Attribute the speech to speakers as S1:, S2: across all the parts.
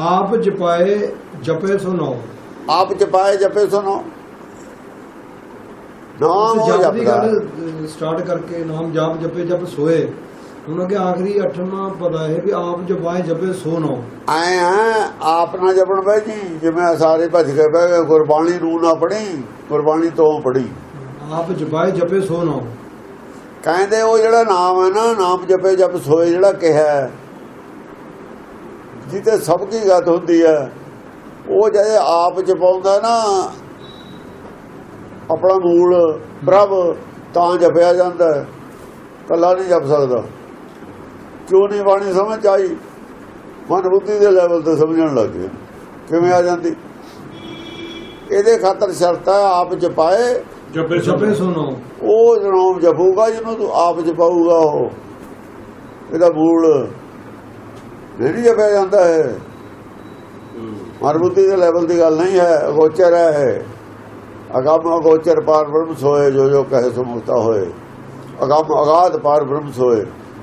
S1: ਆਪ ਜਪਾਏ ਜਪੇ ਸੁਨੋ
S2: ਆਪ ਜਪਾਏ ਜਪੇ ਸੁਨੋ ਨਾਮ ਜਪਦਾ।
S1: ਸਟਾਰਟ ਕਰਕੇ ਨਾਮ ਜਾਪ ਜਪੇ ਜਪ ਸੋਏ। ਹੁਣ ਅੱਗੇ ਆਖਰੀ ਅੱਠਵਾਂ ਪਦਾ ਹੈ ਵੀ ਆਪ ਜਪਾਏ ਜਪੇ ਸੋਨੋ
S2: ਐ ਆ ਆਪ ਨਾ ਜਪਣ ਬਈ ਜੀ ਜਿਵੇਂ ਸਾਰੇ ਭੱਜ ਕੇ ਬਹਿ ਗਏ ਗੁਰਬਾਣੀ ਨੂੰ ਨਾ ਪੜੀ ਗੁਰਬਾਣੀ ਤੋਂ ਪੜੀ
S1: ਆਪ ਜਪਾਏ ਜਪੇ ਸੋਨੋ
S2: ਕਹਿੰਦੇ ਉਹ ਜਿਹੜਾ ਨਾਮ ਹੈ ਨਾ ਨਾਮ ਜਪੇ ਜਪ ਸੋਏ ਜਿਹੜਾ ਕਿਹਾ ਹੈ, ਜਿੱਤੇ ਸਭ ਕੀ ਗਤ ਹੁੰਦੀ ਹੈ ਉਹ ਜਦ ਆਪ ਜਪਾਉਂਦਾ ਨਾ ਆਪਣਾ ਮੂਲ ਪ੍ਰਭ ਤਾਂ ਜਪਿਆ ਜਾਂਦਾ ਹੈ। ਕੱਲਾ ਨਹੀਂ ਜਪ ਸਕਦਾ। ਕਿਉਂ ਨਹੀਂ ਬਾਣੀ ਸਮਝ ਆਈ? ਮਨ ਬੁੱਧੀ ਦੇ ਲੈਵਲ ਤੇ ਸਮਝਣ ਲੱਗ ਗਏ ਕਿਵੇਂ ਆ ਜਾਂਦੀ? ਇਹਦੇ ਖਾਤਰ ਸ਼ਰਤ ਹੈ ਆਪ ਜਪਾਏ।
S1: ਜਪੇ ਜਪੇ ਸੋਨੋ
S2: ਉਹ ਜਨਮ ਜਪੂਗਾ ਜਿਹਨੂੰ ਤੂੰ ਆਪ ਜਪਾਊਗਾ ਉਹ। ਇਹਦਾ ਮੂਲ ਨਹੀਂ ਜਪਿਆ ਜਾਂਦਾ ਹੈ। ਮਰਬੁੱਤੀ ਦੇ ਲੈਵਲ ਦੀ ਗੱਲ ਨਹੀਂ ਹੈ ਅਗੋਚਰ ਹੈ ਅਗੰਮ ਅਗੋਚਰ ਪਾਰ ਬ੍ਰਹਮ ਸੋਏ ਜੋ ਜੋ ਕਹੇ ਸੋ ਮੁਕਤਾ ਹੋਏ। ਅਗੰਮ ਅਗਾਧ ਪਾਰ ਬ੍ਰਹਮ ਸੋਏ।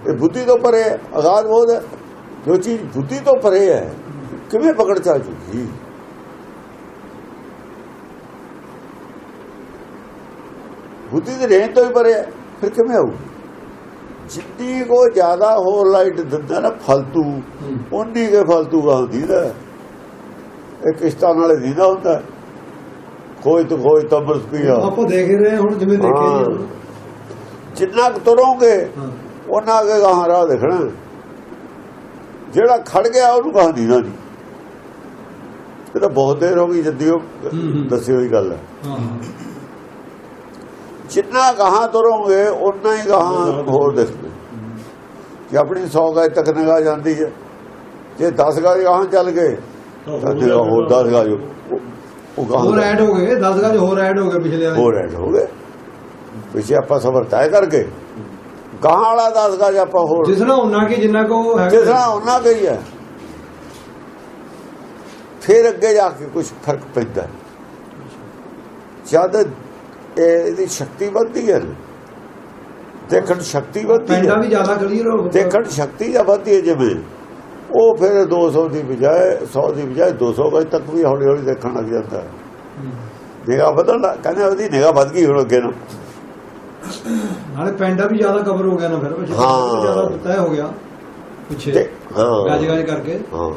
S2: ਇਹ ਬੁੱਧੀ ਤੋਂ ਪਰੇ ਅਗਾਧ ਬੋਧ ਹੈ। ਜੋ ਚੀਜ਼ ਬੁੱਧੀ ਤੋਂ ਪਰੇ ਹੈ ਕਿਵੇਂ ਪਕੜ ਚਾ ਚੁੱਕੀ ਬੁੱਧੀ ਦੇ ਰੇਂਜ ਤੋਂ ਹੀ ਪਰੇ ਫਿਰ ਕਿਵੇਂ ਆਊ ਜਿੰਨੀ ਕੋ ਜ਼ਿਆਦਾ ਹੋਰ ਲਾਈਟ ਦਿੰਦਾ ਨਾ ਫਲਤੂ ਉਨੀ ਕੇ ਫਲਤੂ ਗਾਉਂਦੀ ਨਾ। ਇਹ ਕਿਸ਼ਤਾਂ ਨਾਲੇ ਦੀਦਾ ਹੁੰਦਾ। ਕੋਈ ਤਾਂ ਕੋਈ ਤਾਂ ਬਸ ਪਿਆ
S1: ਆਪਾਂ ਦੇਖ ਰਹੇ ਹੁਣ ਜਿਵੇਂ ਦੇਖੇ
S2: ਜਿੰਨਾ ਕੁ ਤੁਰੋਗੇ ਉਹਨਾਂ ਅੱਗੇ ਗਾਹਾਂ ਰਾਹ ਦੇਖਣਾ। ਜਿਹੜਾ ਖੜ ਗਿਆ ਉਹਨੂੰ ਕਹਾਂ ਦੀਦਾ ਨਹੀਂ ਇਹ ਤਾਂ ਬਹੁਤ ਦੇਰ ਹੋ ਗਈ ਜੱਦੀ ਉਹ। ਦੱਸੀ ਹੋਈ ਗੱਲ। ਹੈ
S1: ਹਾਂ।
S2: ਜਿੰਨਾ ਗਾਹਾਂ ਤੁਰੋਗੇ ਉਨਾ ਹੀ ਗਾਹਾਂ ਹੋਰ ਦਿਸਦੇ ਜੇ ਆਪਣੀ 100 ਗਜ ਤੱਕ ਨਿਗਾਹ ਜਾਂਦੀ ਹੈ ਜੇ 10 ਗਜ ਗਾਹਾਂ ਚੱਲ ਗਏ ਤਾਂ ਨਿਗਾਹ ਹੋਰ 10 ਗਜ ਉਹ- ਉਹ
S1: ਹੋਰ
S2: ਗਾਹਾਂ
S1: ਐਡ ਹੋ ਗਏ 10 ਗਜ ਹੋਰ ਐਡ ਹੋ ਗਏ ਪਿਛਲੇ ਵਾਲੇ।
S2: ਹੋਰ ਐਡ ਹੋ ਗਏ। ਪਿੱਛੇ ਆਪਾਂ ਸਬਰ ਤੈਅ ਕਰਕੇ। ਗਾਹਾਂ ਵਾਲਾ 10 ਗਜ ਆਪਾਂ ਹੋਰ
S1: ਜਿਸ ਨਾਲ ਉਹਨਾਂ ਕੀ ਜਿੰਨਾ ਕੋ ਹੈ।
S2: ਜਿਸ ਤਰ੍ਹਾਂ ਉਹਨਾਂ ਗਈ ਹੈ ਫਿਰ ਅੱਗੇ ਜਾ ਕੇ ਕੁਝ ਫ਼ਰਕ ਪੈਂਦਾ। ਜਦ ਇਹ ਇਹਦੀ ਸ਼ਕਤੀ ਵੱਧਦੀ ਹੈ ਦੇਖਣ ਸ਼ਕਤੀ ਵੱਧਦੀ
S1: ਪੈਂਡਾ
S2: ਹੈ।
S1: ਵੀ ਜ਼ਿਆਦਾ ਕਲੀਅਰ ਹੋ
S2: ਦੇਖਣ ਸ਼ਕਤੀ ਜਾਂ ਵੱਧਦੀ ਹੈ ਜਿਵੇਂ। ਉਹ ਫਿਰ 200 ਦੀ ਬਜਾਏ 100 ਦੀ ਬਜਾਏ 200 ਗਜ ਤੱਕ ਵੀ ਹੌਲੀ ਹੌਲੀ ਦੇਖਣ ਲੱਗ ਜਾਂਦਾ। ਹੈ ਨਿਗਾਹ ਵਧਣ ਕਹਿੰਦੇ ਉਹਦੀ ਨਿਗਾਹ ਵੱਧ ਗਈ ਹੁਣ ਅੱਗੇ ਨੂੰ।
S1: ਨਾਲੇ ਪੈਂਡਾ ਵੀ ਜ਼ਿਆਦਾ ਕਵਰ ਹੋ ਗਿਆ ਨਾ ਫਿਰ।
S2: ਹਾਂ।
S1: ਜ਼ਿਆਦਾ ਤੈਅ ਹੋ ਗਿਆ। ਪਿੱਛੇ
S2: ਹਾਂ।
S1: ਗਜ ਗਜ ਕਰਕੇ।
S2: ਹਾਂ।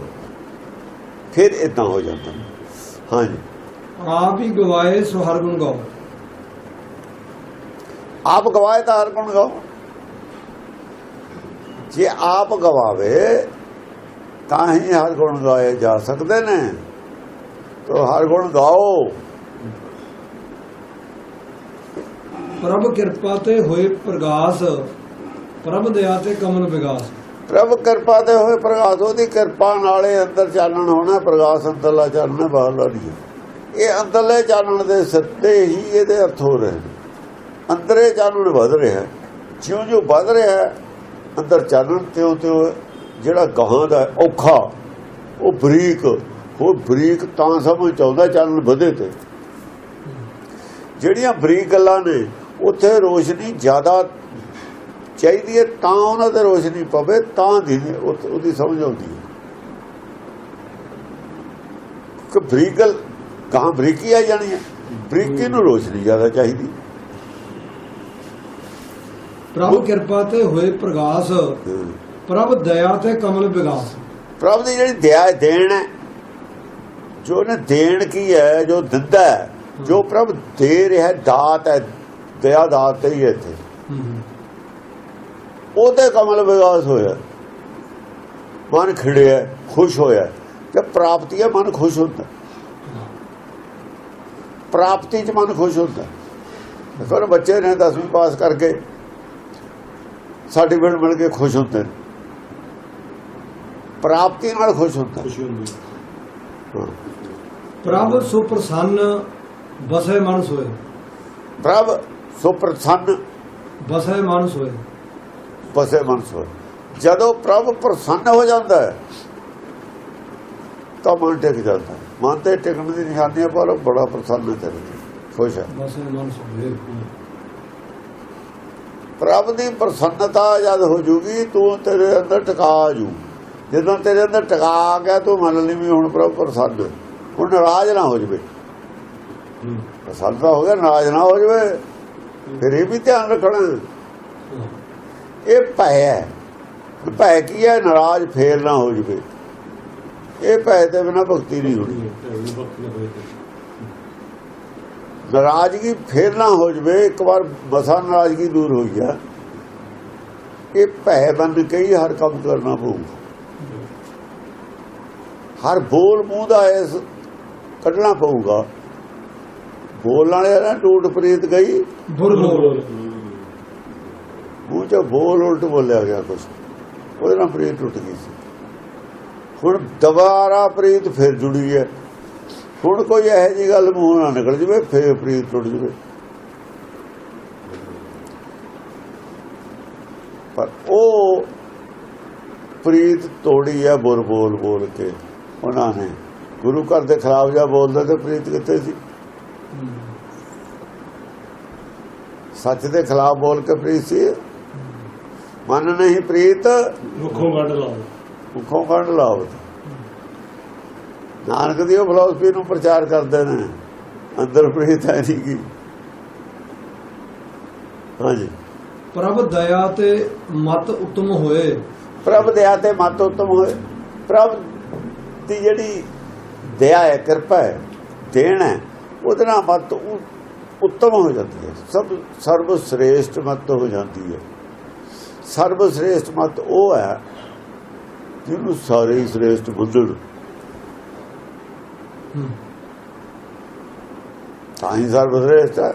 S2: ਫਿਰ ਇਦਾਂ ਹੋ ਜਾਂਦਾ। ਹਾਂਜੀ।
S1: ਆਪ ਹੀ ਗਵਾਏ ਸੋ ਹਰ ਗੁਣ ਗਾਓ।
S2: ਆਪ ਗਵਾਏ ਤਾਂ ਹਰ ਗੁਣ ਗਾਓ? ਜੇ ਆਪ ਗਵਾਵੇ ਤਾਂ ਹੀ ਹਰ ਗੁਣ ਗਾਏ ਜਾ ਸਕਦੇ ਨੇ। ਤੋ ਹਰ ਗੁਣ ਗਾਓ।
S1: ਪ੍ਰਭ ਕਿਰਪਾ ਤੇ ਹੋਏ ਪ੍ਰਗਾਸ ਪ੍ਰਭ ਦਇਆ ਤੇ ਕਮਲ ਵਿਗਾਸ।
S2: ਪ੍ਰਭ ਕਿਰਪਾ ਤੇ ਹੋਏ ਪ੍ਰਗਾਸ ਉਹਦੀ ਕਿਰਪਾ ਨਾਲੇ ਅੰਦਰ ਚਾਨਣ ਹੋਣਾ ਪ੍ਰਗਾਸ ਅੰਦਰਲਾ ਚਾਨਣ ਬਾਹਰਲਾ ਨਹੀਂ ਇਹ ਅੰਦਰਲੇ ਚਾਨਣ ਦੇ ਸਿੱਤੇ ਹੀ ਇਹਦੇ ਅਰਥ ਹੋ ਰਹੇ ਨੇ ਅੰਦਰੇ ਚਾਨਣ ਵਧ ਰਿਹਾ ਜਿਉਂ ਜਿਉਂ ਵਧ ਰਿਹਾ ਅੰਦਰ ਚਾਨਣ ਤਿਉਂ ਤਿਉਂ ਜਿਹੜਾ ਗਾਹਾਂ ਦਾ ਔਖਾ, ਉਹ ਬਰੀਕ ਉਹ ਬਰੀਕ ਤਾਂ ਸਮਝ ਚਾਹੁੰਦਾ ਚਾਨਣ ਵਧੇ ਤੇ। ਜਿਹੜੀਆਂ ਬਰੀਕ ਗੱਲਾਂ ਨੇ, ਉੱਥੇ ਰੋਸ਼ਨੀ ਜ਼ਿਆਦਾ ਚਾਹੀਦੀ ਹੈ, ਤਾਂ ਉਹਨਾਂ ਤੇ ਰੋਸ਼ਨੀ ਪਵੇ, ਤਾਂ ਦੀ ਉਹਦੀ ਸਮਝ ਆਉਂਦੀ ਹੈ। ਕਿ ਬਰੀਕਲ ਕਹਾਂ ਬਰੀਕੀ ਆ ਜਾਣੀ ਹੈ। ਬਰੀਕੀ ਨੂੰ ਰੋਸ਼ਨੀ ਜ਼ਿਆਦਾ ਚਾਹੀਦੀ।
S1: ਪ੍ਰਭ ਕਿਰਪਾ ਤੇ ਹੋਏ ਪ੍ਰਗਾਸ। ਪ੍ਰਭ ਦਇਆ ਤੇ ਕਮਲ ਵਿਗਾਸ।
S2: ਪ੍ਰਭ ਦੀ ਜਿਹੜੀ ਦਇਆ ਦੇਣ ਹੈ ਜੋ ਉਹਨੇ ਦੇਣ ਕੀ ਹੈ ਜੋ ਦਿੰਦਾ ਹੈ ਜੋ ਪ੍ਰਭ ਦੇ ਰਿਹਾ ਦਾਤ ਹੈ ਦਇਆ ਦਾਤ ਤੇ ਹੀ ਇੱਥੇ। ਉਹਦੇ ਕਮਲ ਵਿਕਾਸ ਹੋਇਆ। ਮਨ ਖਿੜਿਆ ਖੁਸ਼ ਹੋਇਆ। ਜਦ ਪ੍ਰਾਪਤੀ ਹੈ ਮਨ ਖੁਸ਼ ਹੁੰਦਾ। ਪ੍ਰਾਪਤੀ 'ਚ ਮਨ ਖੁਸ਼ ਹੁੰਦਾ। ਦੇਖੋ ਬੱਚੇ ਨੇ 10ਵੀਂ ਪਾਸ ਕਰਕੇ ਸਰਟੀਫਿਕੇਟ ਮਿਲ ਕੇ ਖੁਸ਼ ਹੁੰਦੇ ਨੇ। ਪ੍ਰਾਪਤੀ ਨਾਲ ਖੁਸ਼ ਹੁੰਦਾ
S1: ਖੁਸ਼ੀ ਹੁੰਦੀ। ਪ੍ਰਭ ਸੁਪ੍ਰਸੰਨ ਬਸੇ ਮਨ ਸੋਏ।
S2: ਪ੍ਰਭ ਸੁਪ੍ਰਸੰਨ
S1: ਬਸੇ ਮਨ ਸੋਏ।
S2: ਬਸੇ ਮਨ ਸੋਏ। ਜਦੋਂ ਪ੍ਰਭ ਪ੍ਰਸੰਨ ਹੋ ਜਾਂਦਾ ਹੈ ਤਾਂ ਮਨ ਟਿਕ ਜਾਂਦਾ। ਮਨ ਤੇ ਟਿਕਣ ਦੀ ਨਿਸ਼ਾਨੀ ਹੈ ਪਰ ਬੜਾ ਪ੍ਰਸੰਨ ਹੈ ਤੇਰੇ ਖੁਸ਼ ਹੈ।
S1: ਬਸੇ ਮਨ ਸੋਏ।
S2: ਪ੍ਰਭ ਦੀ ਪ੍ਰਸੰਨਤਾ ਜਦ ਹੋ ਜੂਗੀ ਤੂੰ ਤੇਰੇ ਅੰਦਰ ਟਿਕਾ ਜੂ। ਜਦੋਂ ਤੇਰੇ ਅੰਦਰ ਟਿਕਾ ਆ ਗਿਆ ਤੂੰ ਮੰਨ ਲਈ ਵੀ ਹੁਣ ਪ੍ਰਭੂ ਪ੍ਰਸੰਨ। ਹੁਣ ਨਾਰਾਜ਼ ਨਾ ਹੋ ਜਵੇ। ਪ੍ਰਸੰਨ ਤਾਂ ਹੋ ਗਿਆ ਨਾਰਾਜ਼ ਨਾ ਹੋ ਜਵੇ। ਫਿਰ ਇਹ ਵੀ ਧਿਆਨ ਰੱਖਣਾ। ਇਹ ਭੈ ਹੈ। ਭੈ ਕੀ ਹੈ? ਨਾਰਾਜ਼ ਫੇਰ ਨਾ ਹੋ ਜਵੇ। ਇਹ ਭੈ ਦੇ ਬਿਨਾ ਭਗਤੀ ਨਹੀਂ ਹੋਣੀ। ਨਾਰਾਜ਼ਗੀ ਫੇਰ ਨਾ ਹੋ ਜਵੇ ਇੱਕ ਵਾਰ ਬਸਾ ਨਾਰਾਜ਼ਗੀ ਦੂਰ ਹੋਈ ਆ। ਇਹ ਭੈ ਬਣ ਕੇ ਹੀ ਹਰ ਕੰਮ ਕਰਨਾ ਪਊਗਾ। ਹਰ ਬੋਲ ਮੂੰਹ ਦਾ ਇਸ ਕੱਢਣਾ ਪਊਗਾ। ਬੋਲਣ ਵਾਲੇ ਨਾ ਟੂਟ ਪ੍ਰੀਤ ਗਈ।
S1: ਬੋਲ
S2: ਮੂੰਹ ਚ ਬੋਲ ਉਲਟ ਬੋਲਿਆ ਗਿਆ ਕੁਛ। ਉਹਦੇ ਨਾਲ ਪ੍ਰੀਤ ਟੁੱਟ ਗਈ ਸੀ। ਹੁਣ ਦੁਬਾਰਾ ਪ੍ਰੀਤ ਫਿਰ ਜੁੜੀ ਹੈ। ਹੁਣ ਕੋਈ ਇਹੋ ਜੀ ਗੱਲ ਮੂੰਹ ਨਾਲ ਨਿਕਲ ਜਵੇ ਫਿਰ ਪ੍ਰੀਤ ਟੁੱਟ ਜਵੇ। ਪਰ ਉਹ ਪ੍ਰੀਤ ਤੋੜੀ ਹੈ ਬੁਰ ਬੋਲ ਬੋਲ ਕੇ। ਉਹਨਾਂ ਨੇ ਗੁਰੂ ਘਰ ਦੇ ਖਿਲਾਫ ਜਾ ਬੋਲਦੇ ਤੇ ਪ੍ਰੀਤ ਕਿੱਥੇ ਸੀ? ਸੱਚ ਦੇ ਖਿਲਾਫ ਬੋਲ ਕੇ ਪ੍ਰੀਤ ਸੀ? ਮਨ ਨਹੀਂ ਪ੍ਰੀਤ?
S3: ਮੁਖੋਂ ਕੱਢ ਲਾਓ।
S2: ਮੁਖੋਂ ਕੱਢ ਲਾਵਤ ਨਾਨਕ ਦੀ ਉਹ ਫਿਲਾਸਫੀ ਨੂੰ ਪ੍ਰਚਾਰ ਕਰਦੇ ਨੇ। ਅੰਦਰ ਪ੍ਰੀਤ ਹੈ ਨਹੀਂ ਕੀ। ਹਾਂਜੀ।
S1: ਪ੍ਰਭ ਦਇਆ ਤੇ ਮਤ ਉਤਮ ਹੋਏ।
S2: ਪ੍ਰਭ ਦਇਆ ਤੇ ਮਤ ਉਤਮ ਹੋਏ। ਪ੍ਰਭ ਦੀ ਜਿਹੜੀ ਦਇਆ ਹੈ ਕਿਰਪਾ ਹੈ ਦੇਣ ਹੈ ਉਹਦੇ ਨਾਲ ਮਤ ਉੱਤਮ ਹੋ ਜਾਂਦੀ ਹੈ। ਸਭ ਸਰਬ ਸ੍ਰੇਸ਼ਟ ਮਤ ਹੋ ਜਾਂਦੀ ਹੈ। ਸਰਬ ਸ੍ਰੇਸ਼ਟ ਮਤ ਉਹ ਹੈ ਜਿਹਨੂੰ ਸਾਰੇ ਸ੍ਰੇਸ਼ਟ ਬੁੱਧਣ। ਤਾਂ ਹੀ ਸਰਬ ਸ੍ਰੇਸ਼ਟ ਹੈ।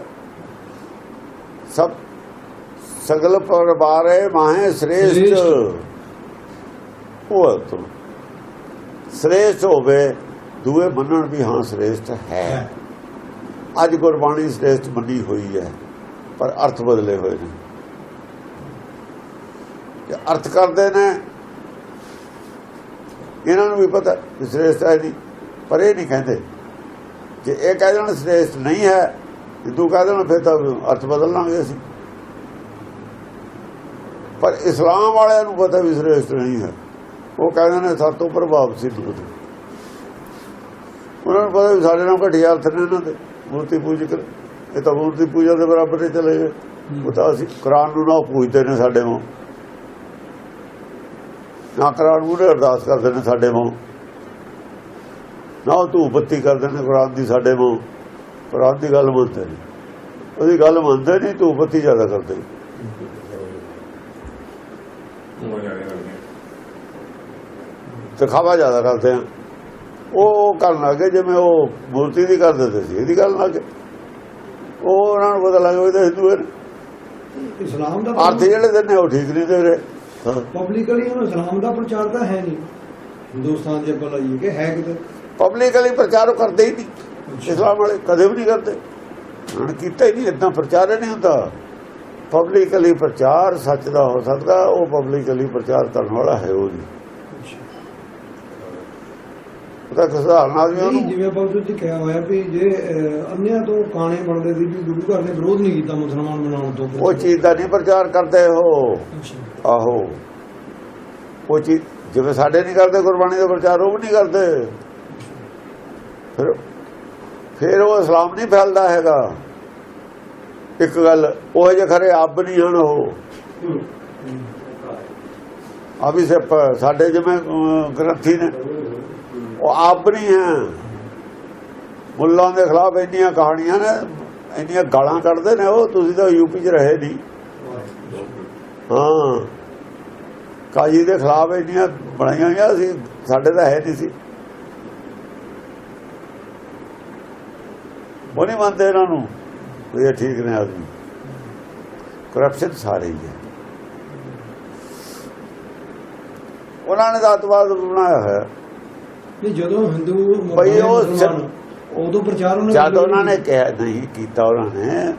S2: ਸਭ ਸਗਲ ਪਰਬਾਰੇ ਮਾਹੇ ਸ੍ਰੇਸ਼ਟ। ਉਹ ਤੁਮ। ਸ੍ਰੇਸ਼ਟ ਹੋਵੇ ਦੂਏ ਮੰਨਣ ਵੀ ਹਾਂ ਸ੍ਰੇਸ਼ਟ ਹੈ। ਅੱਜ ਗੁਰਬਾਣੀ ਸ੍ਰੇਸ਼ਟ ਮੰਨੀ ਹੋਈ ਹੈ ਪਰ ਅਰਥ ਬਦਲੇ ਹੋਏ ਨੇ। ਇਹ ਅਰਥ ਕਰਦੇ ਨੇ ਇਹਨਾਂ ਨੂੰ ਵੀ ਪਤਾ ਸ੍ਰੇਸ਼ਟ ਹੈ ਨਹੀਂ। ਪਰ ਇਹ ਨਹੀਂ ਕਹਿੰਦੇ। ਜੇ ਇਹ ਕਹਿ ਦੇਣ ਸ੍ਰੇਸ਼ਟ ਨਹੀਂ ਹੈ ਹਿੰਦੂ ਕਹਿ ਦੇਣ ਫਿਰ ਤਾਂ ਅਰਥ ਬਦਲ ਲਾਂਗੇ ਅਸੀਂ। ਪਰ ਇਸਲਾਮ ਵਾਲਿਆਂ ਨੂੰ ਪਤਾ ਵੀ ਸ੍ਰੇਸ਼ਟ ਨਹੀਂ ਹੈ। ਉਹ ਕਹਿੰਦੇ ਨੇ ਸਾਤੋਂ ਪ੍ਰਭਾਵ ਸੀ ਦੁੱਧ ਉਹਨਾਂ ਨੂੰ ਪਤਾ ਵੀ ਸਾਡੇ ਨਾਲ ਘਟੀਆ ਅਰਥ ਨੇ ਇਹਨਾਂ ਦੇ ਮੂਰਤੀ ਪੂਜਕ ਇਹ ਤਾਂ ਮੂਰਤੀ ਪੂਜਾ ਦੇ ਬਰਾਬਰ ਹੀ ਚਲੇ ਗਏ। ਉਹ ਤਾਂ ਅਸੀਂ ਕੁਰਾਨ ਨੂੰ ਨਾ ਪੂਜਦੇ ਨੇ ਸਾਡੇ ਨੂੰ ਨਾ ਕੁਰਾਨ ਨੂੰ ਅਰਦਾਸ ਕਰਦੇ ਨੇ ਸਾਡੇ ਨੂੰ ਨਾ ਉਹ ਧੂਪ ਬੱਤੀ ਕਰਦੇ ਨੇ ਕੁਰਾਨ ਦੀ ਸਾਡੇ ਨੂੰ ਕੁਰਾਨ ਦੀ ਗੱਲ ਮੰਨਦੇ ਨੇ ਉਹਦੀ ਗੱਲ ਮੰਨਦੇ ਨਹੀਂ ਧੂਪ ਬੱਤੀ ਜ਼ਿਆਦਾ ਕਰਦੇ ਨੇ। ਦਿਖਾਵਾ ਜ਼ਿਆਦਾ ਕਰਦੇ ਆ। ਉਹ ਕਰਨ ਲੱਗੇ ਜਿਵੇਂ ਉਹ ਮੂਰਤੀ ਦੀ ਕਰ ਦਿੰਦੇ ਸੀ ਇਹਦੀ ਗੱਲ ਲੱਗੇ ਉਹ ਉਹਨਾਂ ਨੂੰ ਪਤਾ ਲੱਗ ਗਿਆ ਹਿੰਦੂ ਨੇ।
S1: ਇਸਲਾਮ ਦਾ
S2: ਅਰਥ ਜਿਹੜੇ ਦਿੰਦੇ ਉਹ ਠੀਕ ਨਹੀਂ ਦੇ ਰਹੇ ਹਾਂ।
S1: ਪਬਲਿਕਲੀ ਉਹ ਇਸਲਾਮ ਦਾ ਪ੍ਰਚਾਰ ਤਾਂ ਹੈ ਨਹੀਂ। ਹਿੰਦੁਸਤਾਨ ਜੇ ਆਪਾਂ ਲਾਈਏ ਕਿ ਹੈ ਕਿਤੇ।
S2: ਪਬਲਿਕਲੀ ਪ੍ਰਚਾਰ ਉਹ ਕਰਦੇ ਹੀ ਨਹੀਂ। ਇਸਲਾਮ ਵਾਲੇ ਕਦੇ ਵੀ ਨਹੀਂ ਕਰਦੇ। ਹੁਣ ਕੀਤਾ ਹੀ ਨਹੀਂ ਇਦਾਂ ਪ੍ਰਚਾਰ ਨਹੀਂ ਹੁੰਦਾ। ਪਬਲਿਕਲੀ ਪ੍ਰਚਾਰ ਸੱਚ ਦਾ ਹੋ ਸਕਦਾ ਉਹ ਪਬਲਿਕਲੀ ਪ੍ਰਚਾਰ ਕਰਨ ਵਾਲਾ ਹੈ ਉਹ ਨਹੀਂ। ਉਹਦਾ ਕਿਸਾਨ ਆਦਮੀ
S1: ਨਹੀਂ
S2: ਉਹਨੂੰ
S1: ਜਿਵੇਂ ਆਪਾਂ ਤੁਸੀਂ ਕਿਹਾ ਹੋਇਆ ਵੀ ਜੇ ਅੰਨਿਆਂ ਤੋਂ ਕਾਣੇ ਬਣਦੇ ਸੀ ਵੀ ਗੁਰੂ ਘਰ ਨੇ ਵਿਰੋਧ ਨਹੀਂ ਕੀਤਾ ਮੁਸਲਮਾਨ ਬਣਾਉਣ ਤੋਂ
S2: ਉਹ ਚੀਜ਼ ਦਾ ਨਹੀਂ ਪ੍ਰਚਾਰ ਕਰਦੇ ਉਹ। ਆਹੋ। ਉਹ ਚੀਜ਼ ਜਿਵੇਂ ਸਾਡੇ ਨਹੀਂ ਕਰਦੇ ਗੁਰਬਾਣੀ ਦਾ ਪ੍ਰਚਾਰ ਉਹ ਵੀ ਨਹੀਂ ਕਰਦੇ। ਫਿਰ ਫਿਰ ਉਹ ਇਸਲਾਮ ਨਹੀਂ ਫੈਲਦਾ ਹੈਗਾ। ਇੱਕ ਗੱਲ, ਉਹ ਜੇ ਖਰੇ ਆਪ ਨਹੀਂ ਹਨ ਉਹ। ਆ ਵੀ ਸਿਰਫ ਸਾਡੇ ਜਿਵੇਂ ਗ੍ਰੰਥੀ ਨੇ। ਉਹ ਆਪ ਨਹੀਂ ਹੈ। ਮੁੱਲਾਂ ਦੇ ਖਿਲਾਫ ਇੰਨੀਆਂ ਕਹਾਣੀਆਂ ਨੇ, ਇੰਨੀਆਂ ਗਾਲਾਂ ਕੱਢਦੇ ਨੇ ਉਹ, ਤੁਸੀਂ ਤਾਂ ਯੂਪੀ 'ਚ ਰਹੇ ਨਹੀਂ। ਹਾਂ। ਕਾਜੀ ਦੇ ਖਿਲਾਫ ਇੰਨੀਆਂ ਬਣਾਈਆਂ ਹੋਈਆਂ ਸੀ, ਸਾਡੇ ਤਾਂ ਹੈ ਨਹੀਂ ਸੀ। ਉਹ ਨਹੀਂ ਮੰਨਦੇ ਇਹਨਾਂ ਨੂੰ ਇਹ ਠੀਕ ਨੇ ਆਦਮੀ। ਕਰਪਸ਼ਨ ਸਾਰੇ ਹੀ ਹੈ। ਉਹਨਾਂ ਨੇ ਦਾਤਵਾਦ ਬਣਾਇਆ ਹੋਇਆ।
S1: ਨਹੀਂ ਜਦੋਂ ਹਿੰਦੂ
S2: ਬਈ ਉਹ
S1: ਉਦੋਂ ਪ੍ਰਚਾਰ ਉਹਨੇ
S2: ਜਦ ਉਹਨਾਂ ਨੇ ਕਿਹਾ ਨਹੀਂ ਕੀਤਾ ਉਹਨਾਂ ਨੇ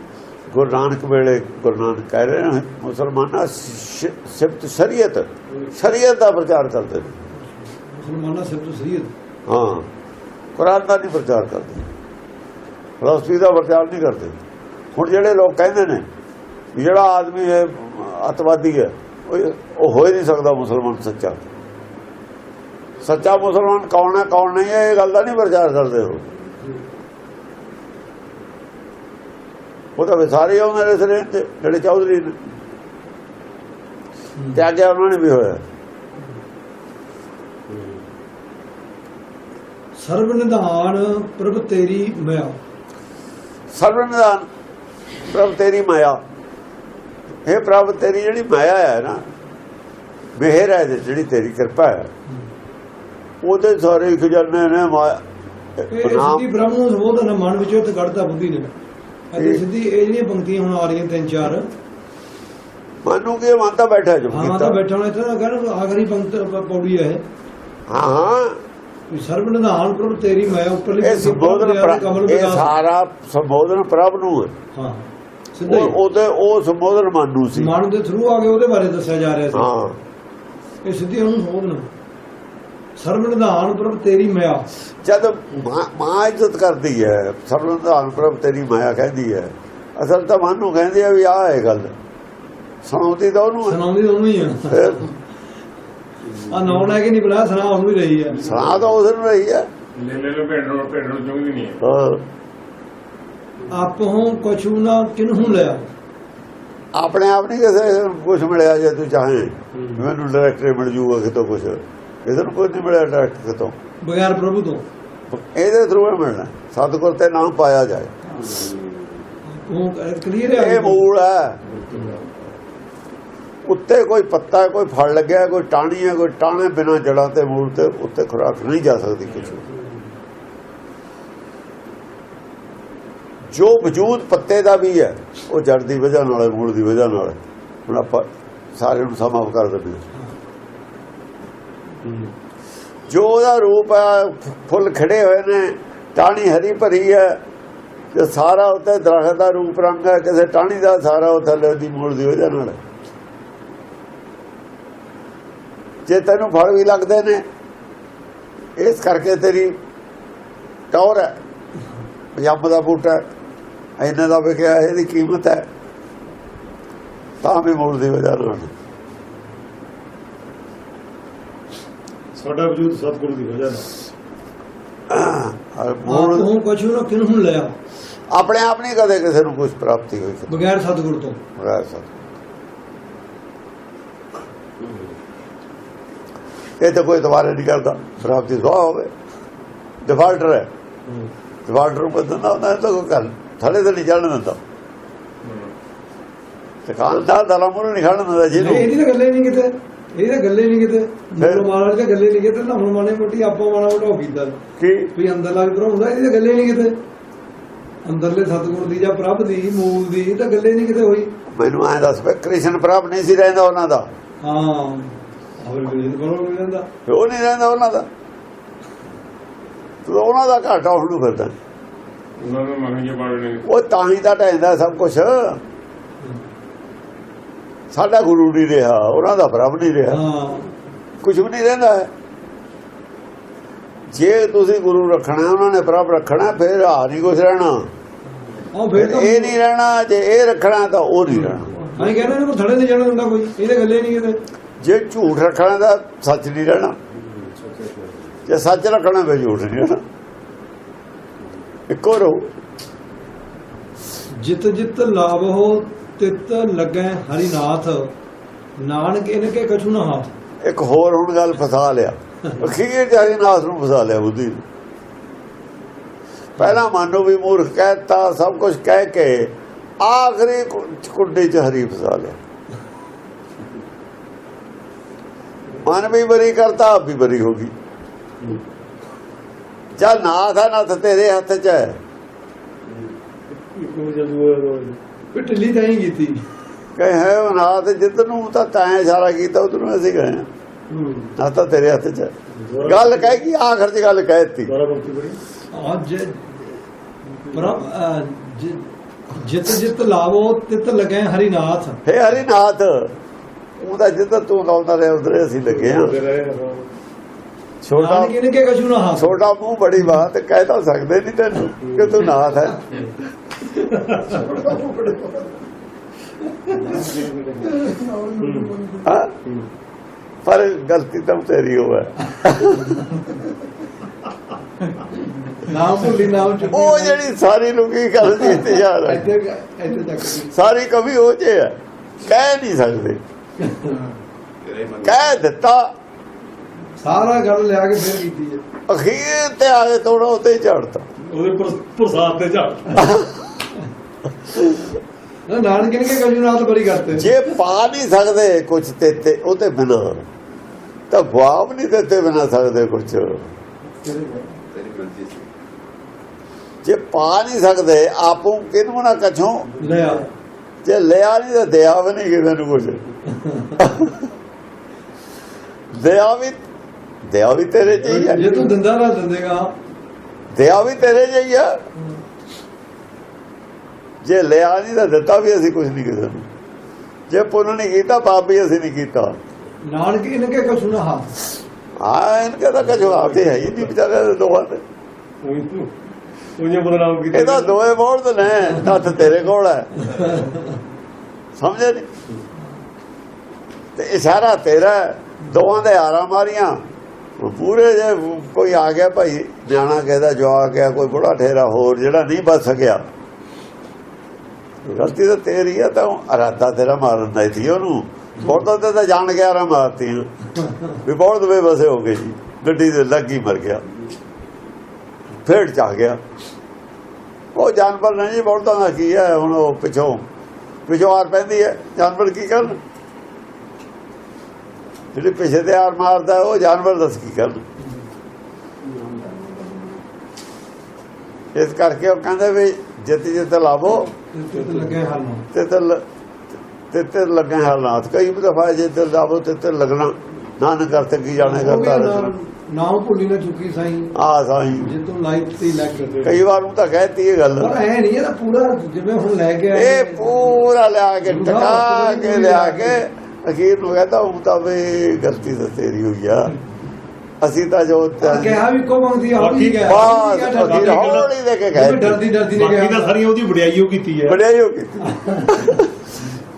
S2: ਗੁਰੂ ਨਾਨਕ ਵੇਲੇ ਗੁਰੂ ਨਾਨਕ ਕਹਿ ਰਹੇ ਨੇ ਮੁਸਲਮਾਨਾਂ ਸਿਫਤ ਸ਼ਰੀਅਤ ਸ਼ਰੀਅਤ ਦਾ ਪ੍ਰਚਾਰ ਕਰਦੇ ਨੇ।
S1: ਮੁਸਲਮਾਨਾਂ ਸਿਰ ਤੋਂ ਸਰੀਅਤ?
S2: ਹਾਂ। ਕੁਰਾਨ ਦਾ ਨਹੀਂ ਪ੍ਰਚਾਰ ਕਰਦੇ। ਫਿਲਾਸਫੀ ਦਾ ਪ੍ਰਚਾਰ ਨਹੀਂ ਕਰਦੇ। ਹੁਣ ਜਿਹੜੇ ਲੋਕ ਕਹਿੰਦੇ ਨੇ ਜਿਹੜਾ ਆਦਮੀ ਹੈ, ਅਤਵਾਦੀ ਹੈ, ਉਹ ਹੋ ਹੀ ਨਹੀਂ ਸਕਦਾ ਮੁਸਲਮਾਨ ਸੱਚਾ। ਸੱਚਾ ਮੁਸਲਮਾਨ ਕੌਣ ਹੈ, ਕੌਣ ਨਹੀਂ ਹੈ, ਇਹ ਗੱਲ ਦਾ ਨਹੀਂ ਪ੍ਰਚਾਰ ਕਰਦੇ ਹੋ ਉਹ ਤਾਂ ਸਾਰੇ ਆਉਂਦੇ ਨੇ ਸਿਰੇ ਤੇ ਜਿਹੜੇ ਚੌਧਰੀ ਨੇ। ਤੇ ਅੱਗੇ ਉਹਨਾਂ ਨੇ ਵੀ ਹੋਇਆ।
S1: ਸਰਬ ਨਿਧਾਨ ਪ੍ਰਭ ਤੇਰੀ ਮਿਆ
S2: ਸਰਵ ਨਿਦਾਨ ਪ੍ਰਭ ਤੇਰੀ ਮਾਇਆ। ਇਹ ਪ੍ਰਭ ਤੇਰੀ ਜਿਹੜੀ ਮਾਇਆ ਹੈ ਨਾ ਮਿਹਰ ਹੈ ਜਿਹੜੀ ਤੇਰੀ ਕਿਰਪਾ ਹੈ। ਉਹਦੇ ਸਾਰੇ ਖਜ਼ਾਨੇ ਨੇ ਮਾਇਆ
S1: ਸਿੱਧੀ ਬ੍ਰਹਮ ਨੂੰ ਸੰਬੋਧਨ ਹੈ, ਮਨ ਵਿੱਚੋਂ ਤੇ ਕੱਢਦਾ ਬੁੱਧੀ ਨੇ। ਅਤੇ ਸਿੱਧੀ ਇਹ ਜਿਹੜੀਆਂ ਪੰਕਤੀਆਂ ਹੁਣ ਆ ਰਹੀਆਂ ਤਿੰਨ ਚਾਰ।
S2: ਮਨੂ ਕੇ ਮੰਨਦਾ ਬੈਠਾ ਚੁੱਪ
S1: ਹਾਂ ਮੈਂ
S2: ਕੀਤਾ।
S1: ਤਾਂ ਬੈਠਾ ਹਾਂ ਇੱਥੇ ਨਾ ਕਹਿੰਦਾ ਆਖਰੀ ਪੰਕਤ ਪੌੜੀ ਹੈ
S2: ਹਾਂ ਹਾਂ।
S1: ਸਰਬ ਨਿਧਾਨ ਪ੍ਰਭ ਤੇਰੀ ਮਾਇਆ ਉੱਪਰਲੀ
S2: ਇਹ ਸੰਬੋਧਨ ਇਹ। ਸਾਰਾ ਸੰਬੋਧਨ ਪ੍ਰਭ ਨੂੰ ਹੈ।
S1: ਹਾਂ ਸਿੱਧਾ
S2: ਉਹ
S1: ਹੀ
S2: ਉਹਦੇ ਉਹ ਸੰਬੋਧਨ ਮਨੂ ਸੀ।
S1: ਮਨ ਦੇ ਥਰੂ ਆ ਕੇ ਉਹਦੇ ਬਾਰੇ ਦੱਸਿਆ ਜਾ ਰਿਹਾ ਸੀ।
S2: ਹਾਂ।
S1: ਇਹ ਸਿੱਧੀ ਉਹਨੂੰ ਸੰਬੋਧਨ। ਸਰਬ ਨਿਧਾਨ ਪ੍ਰਭ ਤੇਰੀ ਮਾਇਆ।
S2: ਜਦ ਮਾਂ ਇੱਜ਼ਤ ਕਰਦੀ ਹੈ ਸਰਵ ਨਿਧਾਨ ਪ੍ਰਭ ਤੇਰੀ ਮਾਇਆ ਕਹਿੰਦੀ ਹੈ। ਅਸਲ ਤਾਂ ਮਨ ਨੂੰ ਕਹਿੰਦੀ ਹੈ ਵੀ ਆਹ ਹੈ ਗੱਲ। ਸੁਣਾਉਂਦੀ ਤਾਂ ਉਹਨੂੰ।
S1: ਸੁਣਾਉਂਦੀ ਉਹਨੂੰ ਹੀ ਆ ਆ ਨੌ ਲੈ ਕੇ ਨਹੀਂ ਬੁਲਾਇਆ ਸੁਣਾ ਉਹਨੂੰ ਹੀ ਰਹੀ ਹੈ
S2: ਸੁਣਾ ਤਾਂ ਉਸ ਨੂੰ ਰਹੀ ਹੈ
S3: ਲੈ ਲੈ ਲੋ ਭੇਡ ਨੂੰ ਭੇਡ ਨੂੰ ਚੁੰਗਦੀ ਨਹੀਂ ਹੈ
S2: ਹਾਂ।
S1: ਆਪਹੁ ਕਛੂ ਨਾ ਕਿਨਹੂ ਲਿਆ?
S2: ਆਪਣੇ ਆਪ ਨਹੀਂ ਕਿਸੇ ਨੂੰ ਕੁਝ ਮਿਲਿਆ ਜੇ ਤੂੰ ਚਾਹੇ। ਮੈਨੂੰ ਡਾਇਰੈਕਟਰ ਮਿਲ ਜੂਗਾ ਕਿਤੋਂ ਕੁਝ ਕਿਸੇ ਨੂੰ ਕੁਝ ਨਹੀਂ ਮਿਲਿਆ ਡਾਇਰੈਕਟਰ ਕਿਤੋਂ।
S1: ਬਗੈਰ ਪ੍ਰਭੂ ਤੋਂ?
S2: ਇਹਦੇ ਥਰੂ ਹੀ ਮਿਲਣਾ। ਸਤਿਗੁਰ ਤੇ ਨਾਮ ਪਾਇਆ ਜਾਏ।
S1: ਉਹ ਕਲੀਅਰ ਹੈ
S2: ਇਹ ਮੂਲ ਹੈ। ਉੱਤੇ ਕੋਈ ਪੱਤਾ ਕੋਈ ਫਲ ਲੱਗਿਆ ਕੋਈ ਟਾਹਣੀ ਹੈ ਕੋਈ ਟਾਹਣੇ ਬਿਨਾ ਜੜਾਂ ਤੇ ਮੂਲ ਤੇ ਉੱਤੇ ਖੁਰਾਕ ਨਹੀਂ ਜਾ ਸਕਦੀ ਕਿਸੇ ਜੋ ਵਜੂਦ ਪੱਤੇ ਦਾ ਵੀ ਹੈ ਉਹ ਜੜ ਦੀ ਵਜ੍ਹਾ ਨਾਲ ਹੈ, ਮੂਲ ਦੀ ਵਜ੍ਹਾ ਨਾਲ ਹੈ। ਹੁਣ ਆਪਾਂ ਸਾਰੇ ਨੂੰ ਸਮਾਪ ਕਰ ਦਿੰਦੇ ਜੋ ਉਹਦਾ ਰੂਪ ਹੈ ਫੁੱਲ ਖੜੇ ਹੋਏ ਨੇ ਟਾਹਣੀ ਹਰੀ ਭਰੀ ਹੈ ਤੇ ਸਾਰਾ ਉੱਤੇ ਦਰਖਤ ਦਾ ਰੂਪ ਰੰਗ ਹੈ ਕਿਸੇ ਟਾਹਣੀ ਦਾ ਸਾਰਾ ਉਹ ਥੱਲੇ ਦੀ ਮੂਲ ਦੀ ਵਜ੍ਹਾ ਨਾਲ ਹੈ। ਜੇ ਤੈਨੂੰ ਫਲ ਵੀ ਲੱਗਦੇ ਨੇ ਇਸ ਕਰਕੇ ਤੇਰੀ ਟੌਰ ਹੈ ਪੰਜਾਬ ਦਾ ਬੂਟਾ ਹੈ, ਇੰਨੇ ਦਾ ਵਿਕਿਆ ਇਹਦੀ ਕੀਮਤ ਹੈ ਤਾਂ ਵੀ ਮੂਲ ਦੀ ਵਜ੍ਹਾ ਨਾਲ
S4: ਸਾਡਾ ਵਜੂਦ ਸਤਿਗੁਰੂ ਦੀ ਵਜ੍ਹਾ ਨਾਲ।
S2: ਔਰ ਮੂਲ
S1: ਆਪਹੁ ਕਛੂ ਨਾ ਕਿਨਹੂ ਲਿਆ
S2: ਆਪਣੇ ਆਪ ਨਹੀਂ ਕਦੇ ਕਿਸੇ ਨੂੰ ਕੁਝ ਪ੍ਰਾਪਤੀ ਹੋਈ।
S1: ਬਗੈਰ ਸਤਿਗੁਰ ਤੋਂ।
S2: ਬਗੈਰ ਸਤ ਇਹ ਤਾਂ ਕੋਈ ਦੁਬਾਰਾ ਨਹੀਂ ਕਰਦਾ। ਪ੍ਰਾਪਤੀ ਸਵਾ ਹੋਵੇ। ਡਿਫਾਲਟਰ ਹੈ। ਡਿਫਾਲਟਰ ਨੂੰ ਬੰਦਾ ਹੁੰਦਾ ਤਾਂ ਕੋਈ ਗੱਲ ਥਲੇ ਤੇ ਨਹੀਂ ਚੜਨ ਦਿੰਦਾ। ਦੁਕਾਨਦਾਰ ਦਾ ਲਾਮੂ ਨਹੀਂ ਖੜਨ ਦਿੰਦਾ
S1: ਨਹੀਂ,
S2: ਜਿਹਨੂੰ
S1: ਇਹਦੀ ਤਾਂ ਗੱਲੇ ਨਹੀਂ ਕਿਤੇ। ਇਹਦੀ ਤਾਂ ਗੱਲੇ ਨਹੀਂ ਕਿਤੇ। ਮੁਸਲਮਾਨਾਂ ਦੀ ਗੱਲੇ ਨਹੀਂ ਕਿਤੇ। ਨਾ ਮੁਸਲਮਾਨੇ ਮੋਟੀ ਆਪੋ ਮਾਣਾ ਮੋਟਾ ਕੀਤਾ
S2: ਕੀ?
S1: ਵੀ ਅੰਦਰਲਾ ਵੀ ਭਰਾ ਹੁੰਦਾ ਇਹਦੀ ਤਾਂ ਗੱਲੇ ਨਹੀਂ ਕਿਤੇ। ਅੰਦਰਲੇ ਸਤਿਗੁਰ ਦੀ ਜਾਂ ਪ੍ਰਭ ਦੀ ਮੂਲ ਦੀ ਇਹ ਤਾਂ ਗੱਲੇ ਨਹੀਂ ਕਿਤੇ ਹੋਈ।
S2: ਮੈਨੂੰ ਐਂ ਦੱਸ ਕ੍ਰਿਸ਼ਨ ਪ੍ਰਾਪ ਨਹੀਂ ਸੀ ਰਹਿੰਦਾ ਉਹਨਾਂ ਦਾ।
S1: ਹਾਂ।
S2: ਉਹ ਨਹੀਂ ਰਹਿੰਦਾ ਉਹਨਾਂ ਦਾ। ਤੇ ਉਹਨਾਂ ਦਾ ਘਾਟਾ ਫਿਰਦਾ।
S3: ਉਹਨਾਂ ਨੇ
S2: ਉਹ ਤਾਂ ਹੀ ਤਾਂ ਢੈਂਦਾ ਸਭ ਕੁਝ ਸਾਡਾ ਗੁਰੂ ਨਹੀਂ ਰਿਹਾ ਉਹਨਾਂ ਦਾ ਪ੍ਰਭ ਨਹੀਂ ਰਿਹਾ। ਕੁਝ ਵੀ ਨਹੀਂ ਰਹਿੰਦਾ। ਜੇ ਤੁਸੀਂ ਗੁਰੂ ਰੱਖਣਾ ਉਹਨਾਂ ਨੇ ਪ੍ਰਭ ਰੱਖਣਾ ਫਿਰ ਆ ਨਹੀਂ ਕੁਝ ਰਹਿਣਾ।
S1: ਉਹ ਫੇਰ ਤਾਂ
S2: ਇਹ ਨਹੀਂ ਰਹਿਣਾ ਜੇ ਇਹ ਰੱਖਣਾ ਤਾਂ ਉਹ ਨਹੀਂ ਰਹਿਣਾ।
S1: ਹਾਂ ਕਹਿੰਦੇ ਨੇ ਕੋ ਥੜੇ ਨਹੀਂ ਜਾਣ ਦਿੰਦਾ ਕੋਈ ਇਹਦੇ ਗੱਲੇ ਨਹੀਂ ਕਿਤੇ
S2: ਜੇ ਝੂਠ ਰੱਖਣਾ ਤਾਂ ਸੱਚ ਨਹੀਂ ਰਹਿਣਾ। ਜੇ ਸੱਚ ਰੱਖਣਾ ਫਿਰ ਝੂਠ ਨਹੀਂ ਰਹਿਣਾ। ਇੱਕੋ ਰਹੋ।
S1: ਜਿਤ ਜਿਤ ਲਾਭ ਹੋ ਤਿਤ ਲੱਗੈ ਹਰੀ ਨਾਥ ਨਾਨਕ ਇਨ ਕੇ ਕਛੂ ਨਾ ਹਾਥ
S2: ਇੱਕ ਹੋਰ ਹੁਣ ਗੱਲ ਫਸਾ ਲਿਆ। ਅਖੀਰ ਨਾਸ ਨੂੰ ਫਸਾ ਲਿਆ ਬੁੱਧੀ। ਪਹਿਲਾਂ ਮਨ ਵੀ ਮੂਰਖ ਕਹਿਤਾ ਸਭ ਕੁਝ ਕਹਿ ਕੇ ਆਖਰੀ ਕੁੰਡੀ ਚ ਹਰੀ ਫਸਾ ਲਿਆ। ਮਨ ਵੀ ਬਰੀ ਕਰਤਾ ਆਪ ਵੀ ਬਰੀ ਹੋ ਗਈ। ਜਦ ਨਾਥ ਹੈ ਨਾਥ ਤੇਰੇ ਹੱਥ ਚ ਹੈ।
S1: ਤਾਂ ਹੀ ਕੀਤੀ।
S2: ਕਹੇ ਹੈ ਉਹ ਨਾਥ ਜਿੱਦ ਨੂੰ ਤਾਂ ਤੈਂ ਇਸ਼ਾਰਾ ਕੀਤਾ ਉਧਰ ਨੂੰ ਅਸੀਂ ਗਏ ਹਾਂ।
S1: ਹੂੰ।
S2: ਨਾ ਤਾਂ ਤੇਰੇ ਹੱਥ ਚ। ਗੱਲ ਕਹਿ ਗਈ ਆਖਰ ਚ ਗੱਲ ਕਹਿਤੀ
S1: ਅਹ, ਜਿ- ਜਿਤ ਜਿਤ ਲਾਵੋ ਤਿਤ ਲੱਗੈ ਹਰੀ ਨਾਥ
S2: ਹੇ ਹਰੀ ਨਾਥ ਉਹਦਾ ਜਿੱਦ ਤੂੰ ਲਾਉਂਦਾ ਰਿਹਾ ਉਧਰੇ ਅਸੀਂ ਲੱਗੇ ਹਾਂ। ਛੋਟਾ
S1: ਨਾਨਕ ਇਨ ਕੇ ਕਛੂ ਨਾ
S2: ਛੋਟਾ ਮੂੰਹ ਬੜੀ ਬਾਤ ਕਹਿ ਤਾਂ ਸਕਦੇ ਨਹੀਂ ਤੈਨੂੰ ਕਿ ਤੂੰ ਨਾਥ ਹੈ ਹਾਂ? ਪਰ ਗਲਤੀ ਤਾਂ ਤੇਰੀ ਹੋਵੇ
S1: ਨਾਮ ਭੁੱਲੀ ਨਾਮ ਚੁੱਕੀ
S2: ਉਹ ਜਿਹੜੀ ਸਾਰੀ ਲੁਕੀ ਕਰਨ ਦੀ ਇੰਤਜ਼ਾਰ ਹੈ।
S1: ਇੱਥੇ ਇੱਥੇ ਤੱਕ ਸੀ।
S2: ਸਾਰੀ ਕਵੀ ਹੋ ਜੇ ਹੈ। ਕਹਿ ਨਹੀਂ ਸਕਦੇ। ਕਹਿ ਦਿੱਤਾ।
S1: ਸਾਰਾ ਗੱਲ ਲਿਆ ਕੇ ਫਿਰ ਕੀਤੀ ਹੈ।
S2: ਅਖੀਰ ਤੇ ਆ ਕੇ ਤੋੜਾ ਉੱਤੇ ਝੜਤਾ
S4: ਉਹਦੇ ਪਰ ਪ੍ਰਸਾਦ ਤੇ ਝਾੜ।
S1: ਨਾ ਨਾਨਕ ਨੇ ਕਿ ਕਜੂਨਾਥ ਬੜੀ ਕਰਤੇ।
S2: ਜੇ ਪਾ ਨਹੀਂ ਸਕਦੇ ਕੁਝ ਤੇ ਤੇ ਉਹਦੇ ਬਿਨਾ ਤਾਂ ਵਾਪ ਨਹੀਂ ਦਿੱਤੇ ਬਿਨਾ ਸਕਦੇ ਕੁਝ ਜੇ ਪਾ ਨਹੀਂ ਸਕਦੇ ਆਪੋਂ ਨਾ ਕਛੋਂ?
S1: ਲਿਆ।
S2: ਜੇ ਲਿਆ ਨਹੀਂ ਤਾਂ ਦਿਆ ਵੀ ਨਹੀਂ ਕਿਸੇ ਨੂੰ ਕੁਝ ਦਿਆ ਵੀ ਵੀ ਤੇਰੇ ਚ ਹੀ
S1: ਜੇ
S2: ਹੈ
S1: ਤੂੰ ਦਿੰਦਾ ਨਾ ਦਿੰਦੇਗਾ।
S2: ਵੀ ਤੇਰੇ ਚ ਹੀ ਹੈ। ਜੇ ਲਿਆ ਨਹੀਂ ਤਾਂ ਦਿੱਤਾ ਵੀ ਅਸੀਂ ਕੁਝ ਨਹੀਂ ਕਿਸੇ ਨੂੰ। ਜੇ ਪੁੰਨ ਨਹੀਂ ਕੀਤਾ ਪਾਪ ਵੀ ਅਸੀਂ ਨਹੀਂ ਕੀਤਾ।
S1: ਨਾਨਕ ਇਹਨੇ ਕਿ ਕਛੂ ਹਾ
S2: ਆ ਇਹਨਾਂ ਦਾ ਕੁਝ ਜਵਾਬ ਤੇ ਹੈ ਹੀ ਨਹੀਂ ਵਿਚਾਰੇ ਦੇ ਦੋਹਾਂ
S4: ਉਹੀ ਉਹਨੇ ਬਦਨਾਮ ਕੀਤਾ
S2: ਇਹਦਾ ਦੋਏ ਤੇ ਨੇ ਹੱਥ ਤੇਰੇ ਕੋਲ ਹੈ। ਸਮਝੇ ਨਹੀਂ ਤੇ ਇਸ਼ਾਰਾ ਤੇਰਾ, ਦੋਵਾਂ ਦੇ ਹਾਰਾਂ ਮਾਰੀਆਂ। ਪੂਰੇ ਜੇ ਕੋਈ ਆ ਗਿਆ ਭਾਈ, ਨਿਆਣਾ ਕਹਿੰਦਾ ਜਵਾਕ ਗਿਆ, ਕੋਈ ਬੁੜਾ ਠੇਰਾ ਹੋਰ ਜਿਹੜਾ ਨਹੀਂ ਬਚ ਸਕਿਆ। ਗਲਤੀ ਤਾਂ ਤੇਰੀ ਹੈ ਤਾਂ ਅਰਾਦਾ ਤੇਰਾ ਮਾਰਨ ਦਾ ਸੀ ਉਹਨੂੰ। ਬਹੁਤ ਤੇ ਤਾਂ ਜਾਣ ਕੇ ਆਰਾ ਮਾਰਤੀ ਵੀ ਬਹੁਤ ਵੇ ਬਸੇ ਹੋ ਗਏ ਜੀ। ਗੱਡੀ ਦੇ ਲੱਗੀ ਮਰ ਗਿਆ। ਫੇੜ ਚ ਆ ਗਿਆ। ਉਹ ਜਾਨਵਰ ਨਹੀਂ ਜੀ ਬੋਲਦਾ ਦਾ ਕੀ ਹੈ, ਹੁਣ ਉਹ ਪਿਛੋਂ ਪਿਛੋਂ ਆਰ ਪੈਂਦੀ ਹੈ। ਜਾਨਵਰ ਕੀ ਕਰਨ? ਜਿਹੜੇ ਪਿਛੇ ਤੇ ਆਰ ਮਾਰਦਾ ਹੈ, ਉਹ ਜਾਨਵਰ ਦੱਸ ਕੀ ਕਰਨ ਇਸ ਕਰਕੇ ਉਹ ਕਹਿੰਦੇ ਵੀ ਜਿੱਤ ਜਿੱਤ ਲਾਵੋ।
S1: ਤੇ ਲੱਗੇ ਹੱਲ ਨੂੰ
S2: ਤੇ ਤੇ ਲੱਗੇ ਹਾਲਾਤ ਕਈ ਦਫਾ ਜੇ ਤੇ ਲਾਵੋ ਤੇ ਤੇ ਲੱਗਣਾ। ਨਾਨਕ ਕਰਤੇ ਕੀ ਜਾਣੇ ਕਰਤਾ
S1: ਨਾਮ ਭੁੱਲੀ ਨਾ ਚੁੱਕੀ ਸਾਈ।
S2: ਆ ਸਾਈ।
S1: ਜੇ ਤੂੰ ਲਾਈਫ ਤੇ ਲੱਗ
S2: ਕਈ ਵਾਰ ਉਹ ਤਾਂ ਕਹਿਤੀ ਇਹ ਗੱਲ।
S1: ਪਰ ਐ ਨਹੀਂ ਇਹਦਾ ਪੂਰਾ ਜਿਵੇਂ ਹੁਣ ਲੈ ਕੇ ਆਏ।
S2: ਇਹ ਪੂਰਾ ਲਿਆ ਕੇ ਟਕਾ ਕੇ ਲਿਆ ਕੇ ਅਖੀਰ ਨੂੰ ਕਹਿੰਦਾ ਉਹ ਤਾਂ ਵੀ ਗਲਤੀ ਤਾਂ ਤੇਰੀ ਹੋਈ ਆ। ਅਸੀਂ ਤਾਂ ਜੋ
S1: ਕਿਹਾ ਵੀ ਕੋ ਮੰਗਦੀ ਆ ਵੀ ਗਿਆ।
S2: ਬਾਸ ਅਖੀਰ ਹੌਲੀ ਦੇ ਕੇ ਗਏ।
S1: ਡਰਦੀ ਡਰਦੀ ਨੇ
S4: ਤਾਂ
S1: ਕਿਹਾ
S4: ਸਾਰੀਆਂ ਉਹਦੀ ਵਡਿਆਈ ਉਹ ਕੀਤੀ ਹੈ।
S2: ਹੀ ਹੋ ਕੀਤੀ।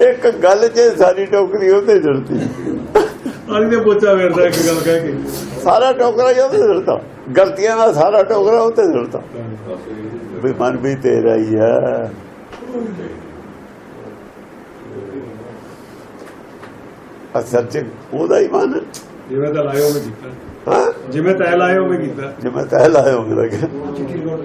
S2: ਇੱਕ ਗੱਲ 'ਚ ਸਾਰੀ ਟੋਕਰੀ ਉਹਤੇ ਜੜਤੀ
S4: ਆਲੀ ਦੇ ਪੋਚਾ ਵੇਰਦਾ ਇੱਕ ਗੱਲ ਕਹਿ ਕੇ।
S2: ਸਾਰਾ ਟੋਕਰਾ ਹੀ ਉਹਤੇ ਜੜਤਾ ਗਲਤੀਆਂ ਦਾ ਸਾਰਾ ਟੋਕਰਾ ਉਹਤੇ ਜੜਤਾ ਵੀ ਮਨ ਵੀ ਤੇਰਾ ਹੀ ਹੈ ਅਸਲ 'ਚ ਉਹਦਾ ਹੀ ਮਨ?
S4: ਜਿਵੇਂ ਤਾਂ ਲਾਇਓ ਮੈਂ ਕੀਤਾ।
S2: ਹਾਂ?
S4: ਜਿਵੇਂ ਤੈ ਲਾਇਓ ਮੈਂ ਕੀਤਾ।
S2: ਜਿਵੇਂ ਹੋਵੇ ਲੱਗੇ
S1: ਚਿੱਟੀ ਰਿਕਾਰਡ